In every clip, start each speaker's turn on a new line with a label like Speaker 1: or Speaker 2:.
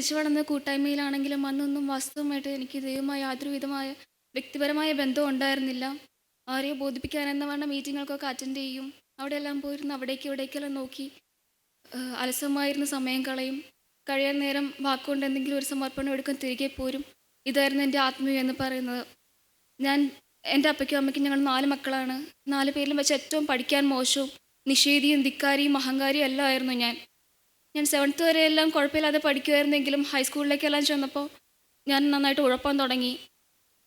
Speaker 1: ജനിച്ചു വളർന്ന കൂട്ടായ്മയിലാണെങ്കിലും അന്നൊന്നും വാസ്തവമായിട്ട് എനിക്ക് ദൈവമായ യാതൊരു വിധമായ വ്യക്തിപരമായ ബന്ധം ഉണ്ടായിരുന്നില്ല. ആരെയോ ബോധിപ്പിക്കാനെന്ന വേണ്ട മീറ്റിങ്ങുകൾക്കൊക്കെ അറ്റൻഡ് ചെയ്യും. അവിടെയെല്ലാം പോയിരുന്ന് അവിടേക്ക് ഇവിടേക്കെല്ലാം നോക്കി അലസമായിരുന്ന സമയം കളയും. കഴിയാൻ നേരം വാക്കുകൊണ്ട് എന്തെങ്കിലും ഒരു സമർപ്പണം എടുക്കും തിരികെ പോരും. ഇതായിരുന്നു എന്റെ ആത്മീയം എന്ന് പറയുന്നത്. ഞാൻ എന്റെ അപ്പയ്ക്കും അമ്മയ്ക്കും ഞങ്ങൾ നാല് മക്കളാണ്. നാല് പേരിലും വെച്ച് ഏറ്റവും പഠിക്കാൻ മോശവും നിഷേധിയും ധിക്കാരിയും അഹങ്കാരിയും എല്ലാം ആയിരുന്നു ഞാൻ. ഞാൻ സെവൻത്ത് വരെ എല്ലാം കുഴപ്പമില്ലാതെ പഠിക്കുമായിരുന്നെങ്കിലും ഹൈസ്കൂളിലേക്കെല്ലാം ചെന്നപ്പോൾ ഞാൻ നന്നായിട്ട് ഉഴപ്പാൻ തുടങ്ങി.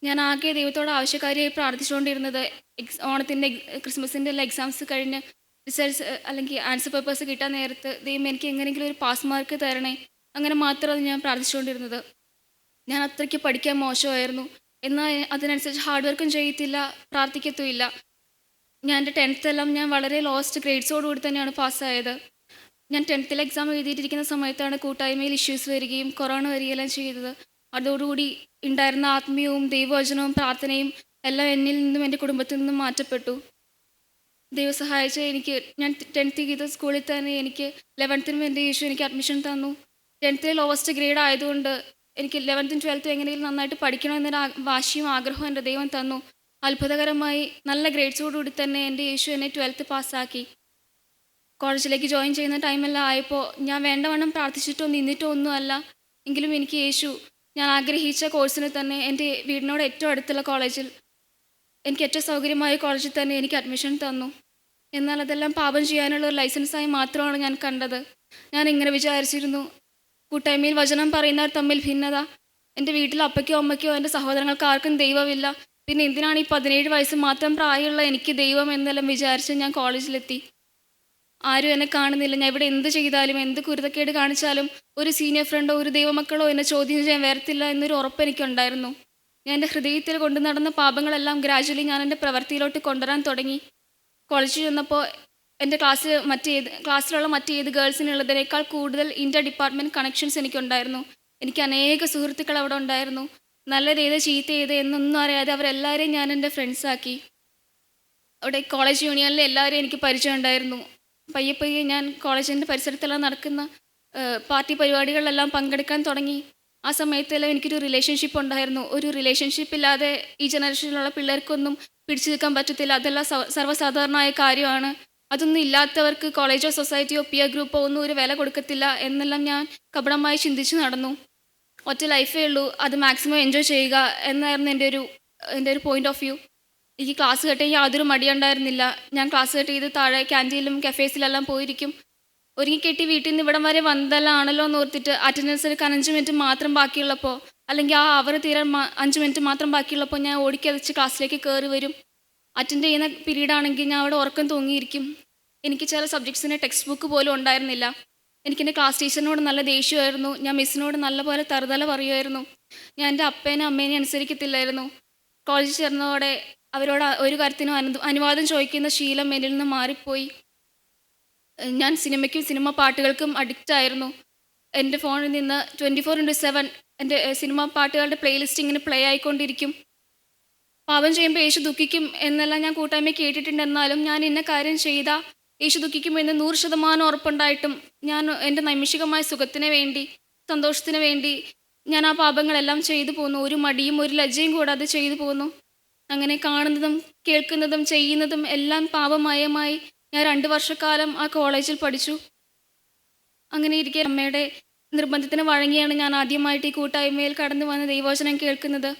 Speaker 1: ഞാൻ ആകെ ദൈവത്തോട് ആവശ്യക്കാരിയായി പ്രാർത്ഥിച്ചുകൊണ്ടിരുന്നത് എക്സ് ഓണത്തിന്റെ ക്രിസ്മസിന്റെ എല്ലാം എക്സാംസ് കഴിഞ്ഞ് റിസൾട്ട്സ് അല്ലെങ്കിൽ ആൻസർ പേപ്പേഴ്സ് കിട്ടാൻ നേരത്ത് ദൈവം എനിക്ക് എങ്ങനെയെങ്കിലും ഒരു പാസ് മാർക്ക് തരണേ. അങ്ങനെ മാത്രമാണ് ഞാൻ പ്രാർത്ഥിച്ചുകൊണ്ടിരുന്നത്. ഞാൻ അത്രയ്ക്ക് പഠിക്കാൻ മോശമായിരുന്നു. എന്നാൽ അതിനനുസരിച്ച് ഹാർഡ് വർക്കും ചെയ്യത്തില്ല പ്രാർത്ഥിക്കത്തുമില്ല. ഞാൻ എന്റെ ടെൻത്തെല്ലാം ഞാൻ വളരെ ലോസ്റ്റ് ഗ്രേഡ്സോടുകൂടി തന്നെയാണ് പാസ്സായത് ഞാൻ ടെൻത്തിൽ എക്സാം എഴുതിയിട്ടിരിക്കുന്ന സമയത്താണ് കൂട്ടായ്മയിൽ ഇഷ്യൂസ് വരികയും കൊറോണ വരികയെല്ലാം ചെയ്തത്. അതോടുകൂടി ഉണ്ടായിരുന്ന ആത്മീയവും ദൈവവചനവും പ്രാർത്ഥനയും എല്ലാം എന്നിൽ നിന്നും എന്റെ കുടുംബത്തിൽ നിന്നും മാറ്റപ്പെട്ടു. ദൈവം സഹായിച്ച എനിക്ക് ഞാൻ ടെൻത്ത് ചെയ്ത സ്കൂളിൽ തന്നെ എനിക്ക് ലെവൻത്തിനും എന്റെ യേശു എനിക്ക് അഡ്മിഷൻ തന്നു. ടെൻത്തിൽ ലോവസ്റ്റ് ഗ്രേഡ് ആയതുകൊണ്ട് എനിക്ക് ലെവൻത്തും ട്വൽത്തും എങ്ങനെയെങ്കിലും നന്നായിട്ട് പഠിക്കണമെന്നൊരു വാശിയും ആഗ്രഹവും എന്റെ ദൈവം തന്നു. അത്ഭുതകരമായി നല്ല ഗ്രേഡ്സോടുകൂടി തന്നെ എന്റെ യേശു എന്നെ ട്വൽത്ത് പാസ്സാക്കി കോളേജിലേക്ക് ജോയിൻ ചെയ്യുന്ന ടൈമെല്ലാം ആയപ്പോൾ ഞാൻ വേണ്ടവണ്ണം പ്രാർത്ഥിച്ചിട്ടോ നിന്നിട്ടോ ഒന്നുമല്ല. എങ്കിലും എനിക്ക് യേശു ഞാൻ ആഗ്രഹിച്ച കോഴ്സിന് തന്നെ എന്റെ വീടിനോട് ഏറ്റവും അടുത്തുള്ള കോളേജിൽ എനിക്ക് ഏറ്റവും സൗകര്യമായ കോളേജിൽ തന്നെ എനിക്ക് അഡ്മിഷൻ തന്നു. എന്നാൽ അതെല്ലാം പാപം ചെയ്യാനുള്ള ഒരു ലൈസൻസായി മാത്രമാണ് ഞാൻ കണ്ടത്. ഞാൻ ഇങ്ങനെ വിചാരിച്ചിരുന്നു കൂട്ടായ്മയിൽ വചനം പറയുന്നവർ തമ്മിൽ ഭിന്നത. എന്റെ വീട്ടിൽ അപ്പയ്ക്കോ അമ്മയ്ക്കോ എന്റെ സഹോദരങ്ങൾക്ക് ആർക്കും ദൈവമില്ല. പിന്നെ എന്തിനാണ് ഈ പതിനേഴ് വയസ്സ് മാത്രം പ്രായമുള്ള എനിക്ക് ദൈവം എന്നെല്ലാം വിചാരിച്ച് ഞാൻ കോളേജിലെത്തി? ആരും എന്നെ കാണുന്നില്ല. ഞാൻ ഇവിടെ എന്ത് ചെയ്താലും എന്ത് കുരുതക്കേട് കാണിച്ചാലും ഒരു സീനിയർ ഫ്രണ്ടോ ഒരു ദൈവമക്കളോ എന്നെ ചോദ്യം ചെയ്യാൻ വരത്തില്ല എന്നൊരു ഉറപ്പ് എനിക്കുണ്ടായിരുന്നു. ഞാൻ എന്റെ ഹൃദയത്തിൽ കൊണ്ടു നടന്ന പാപങ്ങളെല്ലാം ഗ്രാജുവലി ഞാൻ എന്റെ പ്രവൃത്തിയിലോട്ട് കൊണ്ടുവരാൻ തുടങ്ങി. കോളേജിൽ ചെന്നപ്പോൾ എന്റെ ക്ലാസ്സിൽ മറ്റേത് ക്ലാസ്സിലുള്ള മറ്റേത് ഗേൾസിനുള്ളതിനേക്കാൾ കൂടുതൽ ഇന്റർ ഡിപ്പാർട്ട്മെന്റ് കണക്ഷൻസ് എനിക്കുണ്ടായിരുന്നു. എനിക്ക് അനേക സുഹൃത്തുക്കൾ അവിടെ ഉണ്ടായിരുന്നു. നല്ലത് ഏത് ചീത്ത ഏത് എന്നൊന്നും അറിയാതെ അവരെല്ലാവരെയും ഞാൻ എന്റെ ഫ്രണ്ട്സാക്കി അവിടെ കോളേജ് യൂണിയനിൽ എല്ലാവരെയും എനിക്ക് പരിചയം ഉണ്ടായിരുന്നു പയ്യെ പയ്യെ ഞാൻ കോളേജിന്റെ പരിസരത്തെല്ലാം നടക്കുന്ന പാർട്ടി പരിപാടികളിലെല്ലാം പങ്കെടുക്കാൻ തുടങ്ങി. ആ സമയത്തെല്ലാം എനിക്കൊരു റിലേഷൻഷിപ്പ് ഉണ്ടായിരുന്നു. ഒരു റിലേഷൻഷിപ്പ് ഇല്ലാതെ ഈ ജനറേഷനിലുള്ള പിള്ളേർക്കൊന്നും പിടിച്ചു നിൽക്കാൻ പറ്റത്തില്ല. അതെല്ലാം സർവസാധാരണമായ കാര്യമാണ്. അതൊന്നും ഇല്ലാത്തവർക്ക് കോളേജോ സൊസൈറ്റിയോ പിയർ ഗ്രൂപ്പോ ഒന്നും ഒരു വില കൊടുക്കത്തില്ല എന്നെല്ലാം ഞാൻ കപടമായി ചിന്തിച്ച് നടന്നു. ഒറ്റ ലൈഫേ ഉള്ളൂ. അത് മാക്സിമം എൻജോയ് ചെയ്യുക എന്നായിരുന്നു എന്റെ ഒരു എന്റെ ഒരു പോയിന്റ് ഓഫ് വ്യൂ എനിക്ക് ക്ലാസ് കട്ട് യാതൊരു മടിയുണ്ടായിരുന്നില്ല. ഞാൻ ക്ലാസ് കട്ട് ചെയ്ത് താഴെ ക്യാന്റീനിലും കഫേസിലെല്ലാം പോയിരിക്കും. ഒരുങ്ങി കെട്ടി വീട്ടിൽ നിന്ന് ഇവിടം വരെ വന്നതല്ലാണല്ലോ എന്ന് ഓർത്തിട്ട് അറ്റൻഡൻസ് എടുക്കാൻ അഞ്ച് മിനിറ്റ് മാത്രം ബാക്കിയുള്ളപ്പോൾ അല്ലെങ്കിൽ ആ അവർ തീരാൻ അഞ്ച് മിനിറ്റ് മാത്രം ബാക്കിയുള്ളപ്പോൾ ഞാൻ ഓടിക്കതച്ച് ക്ലാസ്സിലേക്ക് കയറി വരും. അറ്റൻഡ് ചെയ്യുന്ന പീരീഡ് ആണെങ്കിൽ ഞാൻ അവിടെ ഉറക്കം തൂങ്ങിയിരിക്കും. എനിക്ക് ചില സബ്ജക്ട്സിന് ടെക്സ്റ്റ് ബുക്ക് പോലും ഉണ്ടായിരുന്നില്ല. എനിക്ക് എന്റെ ക്ലാസ് ടീച്ചറിനോട് നല്ല ദേഷ്യമായിരുന്നു. ഞാൻ മിസ്സിനോട് നല്ലപോലെ തറുതല പറയുമായിരുന്നു. ഞാൻ എന്റെ അപ്പേനെ അമ്മേനെ അനുസരിക്കത്തില്ലായിരുന്നു. കോളേജിൽ ചേർന്നതോടെ അവരോട് ഒരു കാര്യത്തിനും അനു അനുവാദം ചോദിക്കുന്ന ശീലം എന്നിൽ നിന്ന് മാറിപ്പോയി. ഞാൻ സിനിമയ്ക്കും സിനിമ പാട്ടുകൾക്കും അഡിക്റ്റ് ആയിരുന്നു. എന്റെ ഫോണിൽ നിന്ന് ട്വന്റി ഫോർ ഇന്റു സെവൻ എന്റെ സിനിമ പാട്ടുകളുടെ പ്ലേലിസ്റ്റ് ഇങ്ങനെ പ്ലേ ആയിക്കൊണ്ടിരിക്കും. പാപം ചെയ്യുമ്പോൾ യേശു ദുഃഖിക്കും എന്നെല്ലാം ഞാൻ കൂട്ടായ്മ കേട്ടിട്ടുണ്ട്. എന്നാലും ഞാൻ ഇന്ന കാര്യം ചെയ്ത യേശു ദുഃഖിക്കും എന്ന് നൂറ് ശതമാനം ഉറപ്പുണ്ടായിട്ടും ഞാൻ എന്റെ നൈമിഷികമായ സുഖത്തിന് വേണ്ടി സന്തോഷത്തിന് വേണ്ടി ഞാൻ ആ പാപങ്ങളെല്ലാം ചെയ്തു പോകുന്നു ഒരു മടിയും ഒരു ലജ്ജയും കൂടാതെ ചെയ്തു പോന്നു. അങ്ങനെ കാണുന്നതും കേൾക്കുന്നതും ചെയ്യുന്നതും എല്ലാം പാപമയമായി ഞാൻ രണ്ട് വർഷക്കാലം ആ കോളേജിൽ പഠിച്ചു. അങ്ങനെ ഇരിക്കെ അമ്മയുടെ നിർബന്ധത്തിന് വഴങ്ങിയാണ് ഞാൻ ആദ്യമായിട്ട് ഈ കൂട്ടായ്മയിൽ കടന്നു വന്ന് ദൈവവചനം കേൾക്കുന്നത്.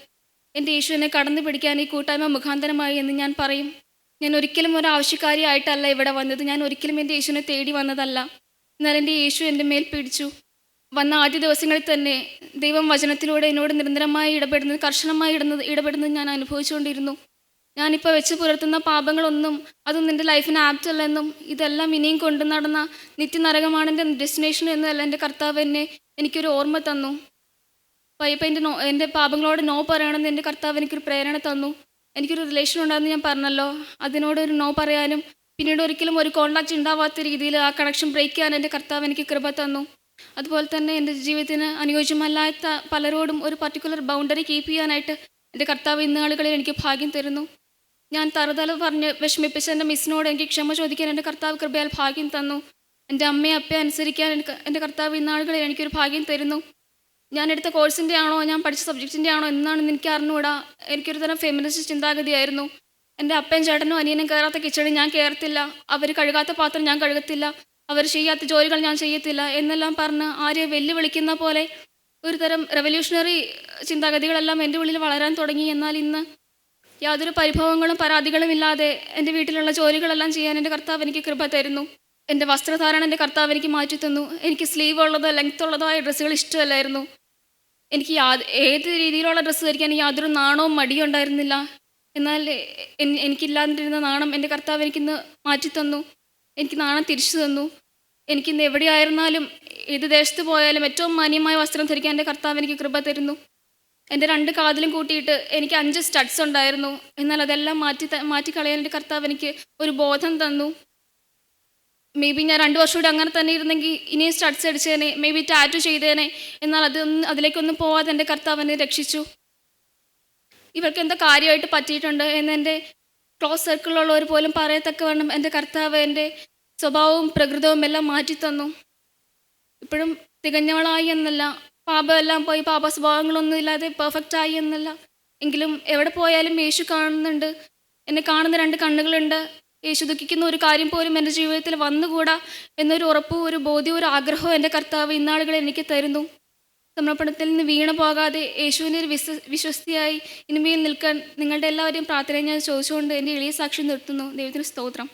Speaker 1: എന്റെ യേശുവിനെ കടന്നു പിടിക്കാൻ ഈ കൂട്ടായ്മ മുഖാന്തരമായി എന്ന് ഞാൻ പറയും. ഞാൻ ഒരിക്കലും ഒരു ആവശ്യക്കാരിയായിട്ടല്ല ഇവിടെ വന്നത്. ഞാൻ ഒരിക്കലും എന്റെ യേശുവിനെ തേടി വന്നതല്ല. എന്നാൽ എന്റെ യേശു എന്റെ മേൽ പിടിച്ചു. വന്ന ആദ്യ ദിവസങ്ങളിൽ തന്നെ ദൈവം വചനത്തിലൂടെ എന്നോട് നിരന്തരമായി ഇടപെടുന്നത് കർശനമായി ഇടുന്നത് ഇടപെടുന്നത് ഞാൻ അനുഭവിച്ചുകൊണ്ടിരുന്നു. ഞാനിപ്പോൾ വെച്ച് പുലർത്തുന്ന പാപങ്ങളൊന്നും അതൊന്നും എന്റെ ലൈഫിന് ആപ്റ്റ് അല്ലെന്നും ഇതെല്ലാം ഇനിയും കൊണ്ടു നടന്ന നിത്യനരകമാണ് എന്റെ ഡെസ്റ്റിനേഷൻ എന്നല്ല എന്റെ കർത്താവ് എന്നെ എനിക്കൊരു ഓർമ്മ തന്നു. പയ്യപ്പം എന്റെ നോ എന്റെ പാപങ്ങളോട് നോ പറയണമെന്ന് എന്റെ കർത്താവ് എനിക്കൊരു പ്രേരണ തന്നു. എനിക്കൊരു റിലേഷൻ ഉണ്ടാകുന്ന ഞാൻ പറഞ്ഞല്ലോ. അതിനോട് ഒരു നോ പറയാനും പിന്നീട് ഒരിക്കലും ഒരു കോൺടാക്റ്റ് ഉണ്ടാവാത്ത രീതിയിൽ ആ കണക്ഷൻ ബ്രേക്ക് ചെയ്യാൻ എന്റെ കർത്താവ് എനിക്ക് കൃപ തന്നു. അതുപോലെ തന്നെ എന്റെ ജീവിതത്തിന് അനുയോജ്യമല്ലാത്ത പലരോടും ഒരു പർട്ടിക്കുലർ ബൗണ്ടറി കീപ്പ് ചെയ്യാനായിട്ട് എന്റെ കർത്താവ് ഇന്നാളുകളിൽ എനിക്ക് ഭാഗ്യം തരുന്നു. ഞാൻ തറുതല പറഞ്ഞ് വിഷമിപ്പിച്ച എന്റെ മിസ്സിനോട് എനിക്ക് ക്ഷമ ചോദിക്കാൻ എന്റെ കർത്താവ് കൃപയാൽ ഭാഗ്യം തന്നു. എന്റെ അമ്മയെ അപ്പയെ അനുസരിക്കാൻ എനിക്ക് എന്റെ കർത്താവ് ഇന്നാളുകളിൽ എനിക്കൊരു ഭാഗ്യം തരുന്നു. ഞാൻ എടുത്ത കോഴ്സിന്റെ ആണോ ഞാൻ പഠിച്ച സബ്ജക്റ്റിന്റെ ആണോ എന്നാണെന്ന് എനിക്ക് അറിഞ്ഞുകൂടാ. എനിക്കൊരു തരം ഫെമിനിസ്റ്റ് ചിന്താഗതിയായിരുന്നു. എന്റെ അപ്പയും ചേട്ടനും അനിയനും കയറാത്ത കിച്ചണിൽ ഞാൻ കയറത്തില്ല. അവർ കഴുകാത്ത പാത്രം ഞാൻ കഴുകത്തില്ല. അവർ ചെയ്യാത്ത ജോലികൾ ഞാൻ ചെയ്യത്തില്ല എന്നെല്ലാം പറഞ്ഞ് ആരെ വെല്ലുവിളിക്കുന്ന പോലെ ഒരു തരം റെവല്യൂഷണറി ചിന്താഗതികളെല്ലാം എന്റെ ഉള്ളിൽ വളരാൻ തുടങ്ങി. എന്നാൽ ഇന്ന് യാതൊരു പരിഭവങ്ങളും പരാതികളും ഇല്ലാതെ എന്റെ വീട്ടിലുള്ള ജോലികളെല്ലാം ചെയ്യാൻ എന്റെ കർത്താവ് എനിക്ക് കൃപ തരുന്നു. എന്റെ വസ്ത്രധാരണം എന്റെ കർത്താവ് എനിക്ക് മാറ്റി തന്നു. എനിക്ക് സ്ലീവ് ഉള്ളതോ ലെങ്ത് ഉള്ളതോ ആയ ഡ്രസ്സുകൾ ഇഷ്ടമല്ലായിരുന്നു. എനിക്ക് യാ ഏത് രീതിയിലുള്ള ഡ്രസ്സ് ധരിക്കാൻ യാതൊരു നാണവും മടിയും ഉണ്ടായിരുന്നില്ല. എന്നാൽ എനിക്കില്ലാതിരുന്ന നാണം എന്റെ കർത്താവ് എനിക്കിന്ന് മാറ്റി തന്നു. എനിക്ക് നാണം തിരിച്ചു തന്നു. എനിക്കിന്ന് എവിടെയായിരുന്നാലും ഏത് ദേശത്ത് പോയാലും ഏറ്റവും മാന്യമായ വസ്ത്രം ധരിക്കാൻ എന്റെ കർത്താവ് എനിക്ക് കൃപ തരുന്നു. എന്റെ രണ്ട് കാതിലും കൂട്ടിയിട്ട് എനിക്ക് അഞ്ച് സ്റ്റഡ്സ് ഉണ്ടായിരുന്നു. എന്നാൽ അതെല്ലാം മാറ്റി മാറ്റിക്കളയാൻ എന്റെ കർത്താവ് എനിക്ക് ഒരു ബോധം തന്നു. മേ ബി ഞാൻ രണ്ട് വർഷം കൂടി അങ്ങനെ തന്നെ ഇരുന്നെങ്കിൽ ഇനിയും സ്റ്റഡ്സ് അടിച്ചേനെ മേ ബി ടാറ്റു ചെയ്തേനെ എന്നാൽ അതൊന്നും അതിലേക്കൊന്നും പോവാതെ എന്റെ കർത്താവ് എന്നെ രക്ഷിച്ചു. ഇവർക്ക് എന്താ കാര്യമായിട്ട് പറ്റിയിട്ടുണ്ട് എന്ന് എന്റെ ക്ലോസ് സർക്കിളിലുള്ളവർ പോലും പറയത്തക്കവണ്ണം എന്റെ കർത്താവ് എന്റെ സ്വഭാവവും പ്രകൃതവും എല്ലാം മാറ്റി തന്നു ഇപ്പോഴും തികഞ്ഞവളായി എന്നല്ല. പാപമെല്ലാം പോയി പാപ സ്വഭാവങ്ങളൊന്നും ഇല്ലാതെ പെർഫെക്റ്റ് ആയി എന്നല്ല. എങ്കിലും എവിടെ പോയാലും യേശു കാണുന്നുണ്ട്. എന്നെ കാണുന്ന രണ്ട് കണ്ണുകളുണ്ട്. യേശു ദുഃഖിക്കുന്ന ഒരു കാര്യം പോലും എന്റെ ജീവിതത്തിൽ വന്നുകൂടാ എന്നൊരു ഉറപ്പും ഒരു ബോധ്യവും ഒരു ആഗ്രഹവും എന്റെ കർത്താവ് ഇന്നാളുകൾ എനിക്ക് തരുന്നു. സമർപ്പണത്തിൽ നിന്ന് വീണു പോകാതെ യേശുവിനെ ഒരു വിശ്വ വിശ്വസ്തിയായി ഇനിമേൽ നിൽക്കാൻ നിങ്ങളുടെ എല്ലാവരെയും പ്രാർത്ഥന ഞാൻ ചോദിച്ചുകൊണ്ട് എന്റെ എളിയ സാക്ഷി നിർത്തുന്നു. ദൈവത്തിന് സ്തോത്രം.